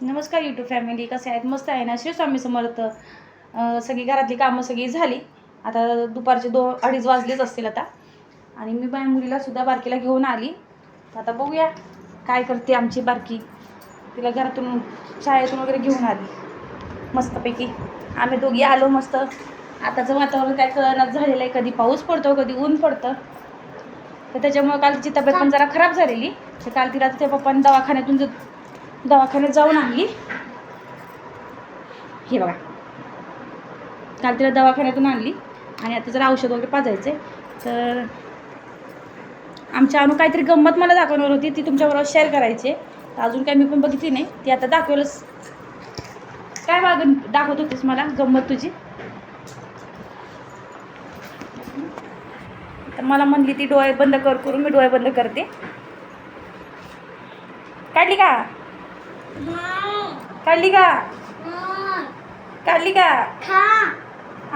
नमस्कार YouTube family कसे आहेत? मस्त आहे ना? श्री स्वामी समर्थ सगळी घरातली कामं सगळी झाली. आता दुपारचे दो अडीच वाजलेच असतील आता. आणि मी माझ्या मुलीला सुद्धा बारकीला घेऊन आली. आता बघूया काय करते आमची बारकी. तिला घरातून शाळेतून वगैरे घेऊन आली. मस्तपैकी. आम्ही दोघी आलो मस्त. आताचं वातावरण काय कळणार झालेलं आहे. कधी पाऊस पडतो कधी ऊन पडतं. तर त्याच्यामुळे काल तिची तब्येत पण जरा खराब झालेली. तर काल तिला त्या पप्पाने दवाखान्यातून दवाखान्यात जाऊन आणली. हे बघा. काल तिला दवाखान्यातून आणली. आणि आता जरा औषध वगैरे पाजायचं तर आमच्या अनु काहीतरी गंमत मला दाखवणार होती. ती तुमच्याबरोबर शेअर करायची. तर अजून काय मी पण बघितली नाही. ती आता दाखवलंच. काय बाग दाखवत होतीस मला? गंमत तुझी? तर मला म्हणली ती डोळे बंद कर करून मी डोळे बंद करते. काढली का? काढली का? काढली का?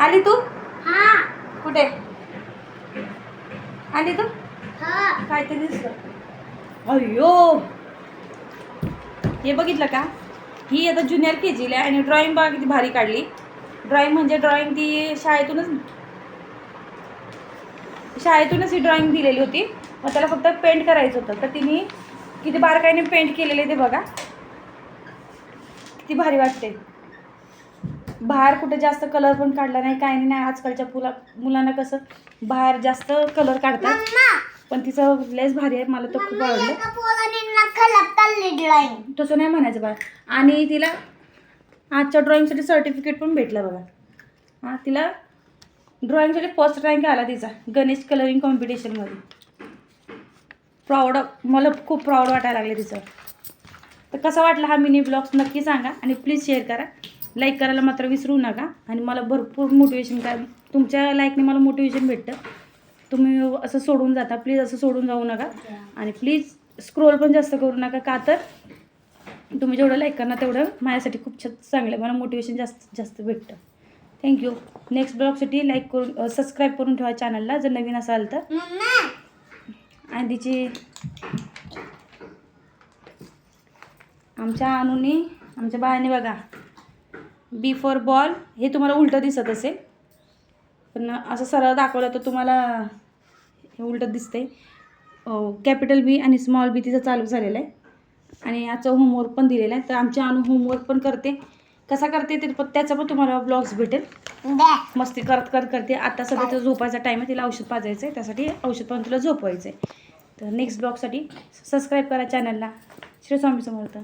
आली तू? कुठे? आली तू? काहीतरी दिसलं. अय्यो. हे बघितलं का? ही आता ज्युनियर के जीला आणि ड्रॉइंग बघा किती भारी काढली. ड्रॉइंग म्हणजे ड्रॉइंग ती शाळेतूनच शाळेतूनच ही ड्रॉइंग दिलेली होती. मग त्याला फक्त पेंट करायचं होतं. तर तिने किती बारकाईने पेंट केलेले ते बघा. किती भारी वाटते. बाहेर कुठे जास्त कलर पण काढला नाही काही नाही आजकालच्या फुला मुलांना कसं बाहेर जास्त कलर काढतात. पण तिचं लेस भारी आहे मला तो खूप आवडलं. तसं नाही म्हणायचं बा आणि तिला आजच्या ड्रॉइंगसाठी सर्टिफिकेट पण भेटलं बघा. हां तिला ड्रॉइंगसाठी फर्स्ट रँक आला तिचा गणेश कलरिंग कॉम्पिटिशनमध्ये प्राऊड मला खूप प्राऊड वाटायला लागले तिचं. तर कसा वाटला हा मिनी ब्लॉग्स नक्की सांगा आणि प्लीज शेअर करा. लाईक करायला मात्र विसरू नका आणि मला भरपूर मोटिवेशन काय तुमच्या लाईकने मला मोटिवेशन भेटतं. तुम्ही असं सोडून जाता. प्लीज असं सोडून जाऊ नका. आणि प्लीज स्क्रोल पण जास्त करू नका. का तर? तुम्ही जेवढं लाईक करणार तेवढं माझ्यासाठी खूप छ चांगलं मला मोटिवेशन जास्त जास्त भेटतं. थँक्यू नेक्स्ट ब्लॉगसाठी लाईक करून सबस्क्राईब करून ठेवा चॅनलला जर नवीन असाल तर. आणि तिची आमच्या अनुनी आमच्या बाळाने बघा बी फॉर बॉल हे तुम्हाला उलटं दिसत असेल. पण असं सरळ दाखवलं तर तुम्हाला हे उलटं दिसतंय. कॅपिटल बी आणि स्मॉल बी तिचं चालू झालेलं आहे. आणि याचं होमवर्क पण दिलेलं आहे. तर आमच्या अनु होमवर्क पण करते. कसा करते ते पण त्याचा पण तुम्हाला ब्लॉग्स भेटेल. मस्ती करत करत करते. आता सध्या तर झोपायचा टाईम आहे. तिला औषध पाजायचं आहे त्यासाठी औषध पाहून तिला झोपवायचं आहे तर नेक्स्ट ब्लॉगसाठी सबस्क्राईब करा चॅनलला श्री स्वामी समर्थ.